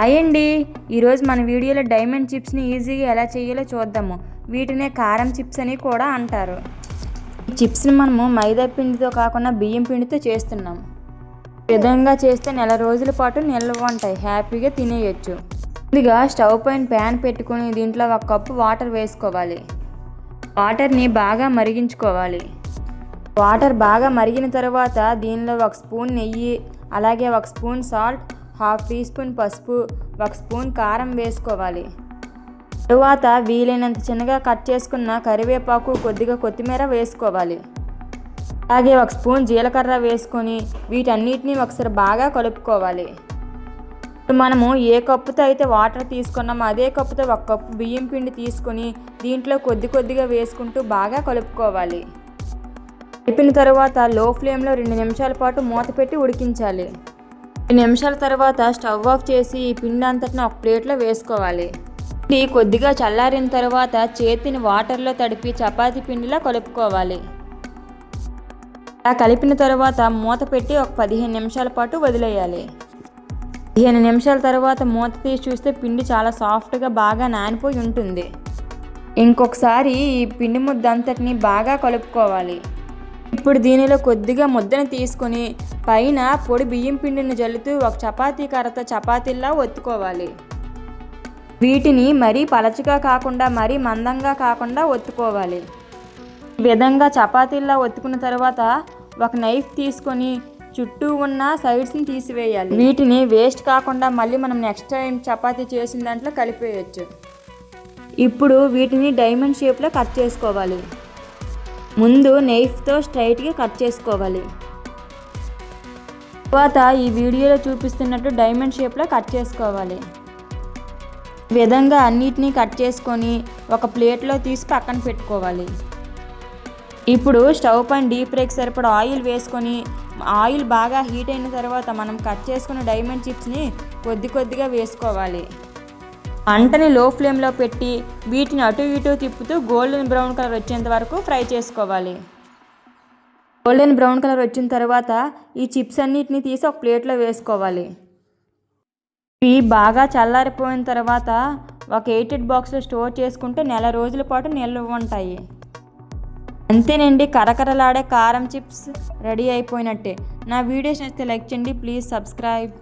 అయ్యండి ఈరోజు మన వీడియోలో డైమండ్ చిప్స్ని ఈజీగా ఎలా చేయాలో చూద్దాము. వీటినే కారం చిప్స్ అని కూడా అంటారు. ఈ చిప్స్ని మనము మైదా పిండితో కాకుండా బియ్యం పిండితో చేస్తున్నాం. విధంగా చేస్తే నెల రోజుల పాటు నిల్వ ఉంటాయి. హ్యాపీగా తినేయచ్చు. ముందుగా స్టవ్ పైన ప్యాన్ పెట్టుకుని దీంట్లో ఒక కప్పు వాటర్ వేసుకోవాలి. వాటర్ని బాగా మరిగించుకోవాలి. వాటర్ బాగా మరిగిన తర్వాత దీనిలో ఒక స్పూన్ నెయ్యి అలాగే ఒక spoon salt half teaspoon పసుపు ఒక స్పూన్ కారం వేసుకోవాలి. తరువాత వీలైనంత చిన్నగా కట్ చేసుకున్న కరివేపాకు కొద్దిగా కొత్తిమీర వేసుకోవాలి. అలాగే ఒక స్పూన్ జీలకర్ర వేసుకొని వీటన్నిటిని ఒకసారి బాగా కలుపుకోవాలి. ఇప్పుడు మనము ఏ కప్పుతో అయితే వాటర్ తీసుకున్నామో అదే కప్పుతో ఒక కప్పు బియ్యం పిండి తీసుకొని దీంట్లో కొద్ది కొద్దిగా వేసుకుంటూ బాగా కలుపుకోవాలి. కలిపిన తర్వాత లో ఫ్లేమ్లో రెండు నిమిషాల పాటు మూత పెట్టి ఉడికించాలి. నిమిషాల తర్వాత స్టవ్ ఆఫ్ చేసి ఈ పిండి అంతటిని ఒక ప్లేట్లో వేసుకోవాలి. పిండి కొద్దిగా చల్లారిన తర్వాత చేతిని వాటర్లో తడిపి చపాతీ పిండిలా కలుపుకోవాలి. అలా కలిపిన తర్వాత మూత పెట్టి ఒక పదిహేను నిమిషాల పాటు వదిలేయాలి. పదిహేను నిమిషాల తర్వాత మూత తీసి చూస్తే పిండి చాలా సాఫ్ట్గా బాగా నానిపోయి ఉంటుంది. ఇంకొకసారి ఈ పిండి ముద్ద అంతటిని బాగా కలుపుకోవాలి. ఇప్పుడు దీనిలో కొద్దిగా ముద్దను తీసుకొని పైన పొడి బియ్యం పిండిని జల్లుతూ ఒక చపాతీ కర్రతో చపాతీలా ఒత్తుకోవాలి. వీటిని మరీ పలచగా కాకుండా మరీ మందంగా కాకుండా ఒత్తుకోవాలి. ఈ విధంగా చపాతీల్లా ఒత్తుకున్న తర్వాత ఒక నైఫ్ తీసుకొని చుట్టూ ఉన్న సైడ్స్ని తీసివేయాలి. వీటిని వేస్ట్ కాకుండా మళ్ళీ మనం నెక్స్ట్ టైం చపాతీ చేసిన దాంట్లో కలిపేయచ్చు. ఇప్పుడు వీటిని డైమండ్ షేప్లో కట్ చేసుకోవాలి. ముందు నైఫ్తో స్ట్రైట్గా కట్ చేసుకోవాలి. తర్వాత ఈ వీడియోలో చూపిస్తున్నట్టు డైమండ్ షేప్లో కట్ చేసుకోవాలి. ఈ విధంగా అన్నిటినీ కట్ చేసుకొని ఒక ప్లేట్లో తీసి పక్కన పెట్టుకోవాలి. ఇప్పుడు స్టవ్ పైన డీప్ ఫ్రైకి సరిపడా ఆయిల్ వేసుకొని ఆయిల్ బాగా హీట్ అయిన తర్వాత మనం కట్ చేసుకున్న డైమండ్ చిప్స్ని కొద్ది కొద్దిగా వేసుకోవాలి. మంటని లో ఫ్లేమ్లో పెట్టి వీటిని అటు ఇటు తిప్పుతూ గోల్డెన్ బ్రౌన్ కలర్ వచ్చేంత వరకు ఫ్రై చేసుకోవాలి. గోల్డెన్ బ్రౌన్ కలర్ వచ్చిన తర్వాత ఈ చిప్స్ అన్నిటిని తీసి ఒక ప్లేట్లో వేసుకోవాలి. ఇవి బాగా చల్లారిపోయిన తర్వాత ఒక ఎయిటెడ్ బాక్స్లో స్టోర్ చేసుకుంటే నెల రోజుల పాటు నిల్వ ఉంటాయి. అంతేనండి కరకరలాడే కారం చిప్స్ రెడీ అయిపోయినట్టే. నా వీడియోస్ నచ్చితే లైక్ చేయండి ప్లీజ్ సబ్స్క్రైబ్